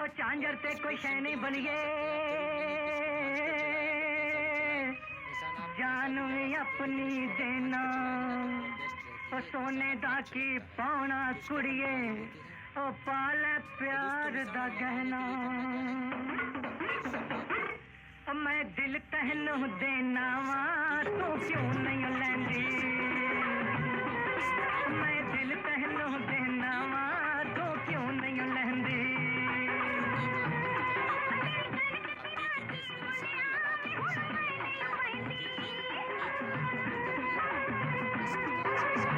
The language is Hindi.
और चांजर कोई शह बनिए बन जानू अपनी देना। ओ सोने दा की पौना कुड़िए, ओ पाल प्यार दा गहना। मैं दिल तहनू देना Thank you.